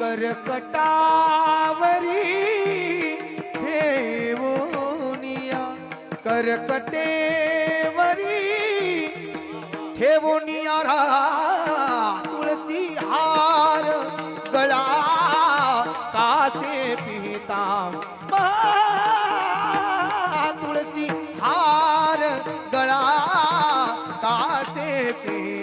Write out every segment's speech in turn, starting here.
करकटावरी ठेवोनिया करकटेवरी ठेवोनिया रा तुळसी हार गळा कासे पिता तुळसी हार गळा कासे पिता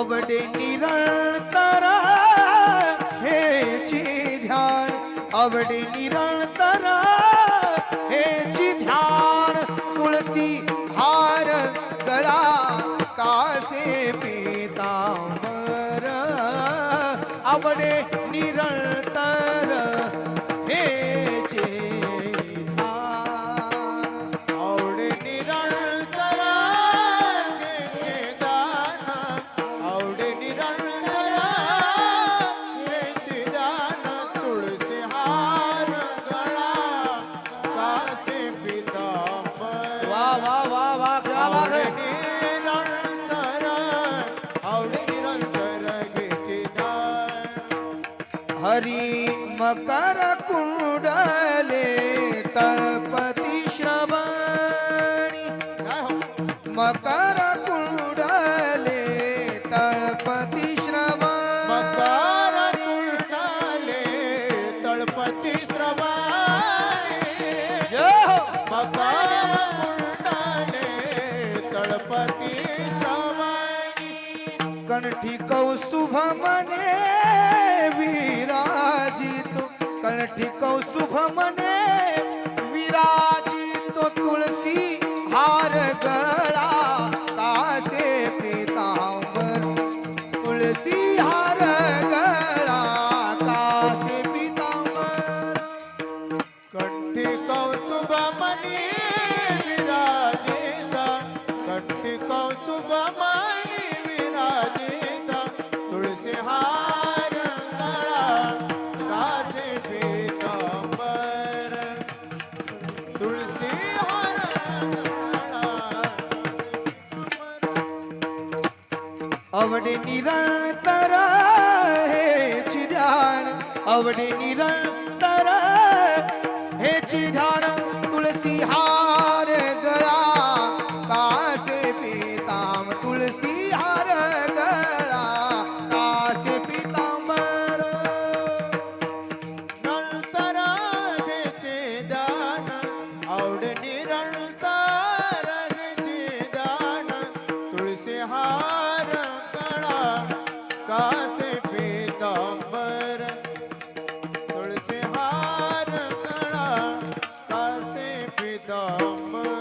अवडे निरंतर हेची ध्यान. अवडे निरंतर हेची ध्यान. तुळसी हार गळा कासे पितांबर आवडे निरंतर हरी मकर कुंडले तळपती श्रवणी. हो? मकर कुंडले तळपती श्रवणी. मकर कुंडले तळपती श्रवणी. हो. मकर कुंडले तळपती श्रवणी. कंठी कौस्तुभ मने कंठी कौस्तुभ मने विराजितो तुळसी हार गळा आवडे निरंतर हेची ध्यान. निरण निरंतर हेची ध्यान. तुळसी हार गळा. कासे पिताम तुळसी हार गळा. कासे पितांबर नंतर घेचे दान. आवड निरंतर Dhamma.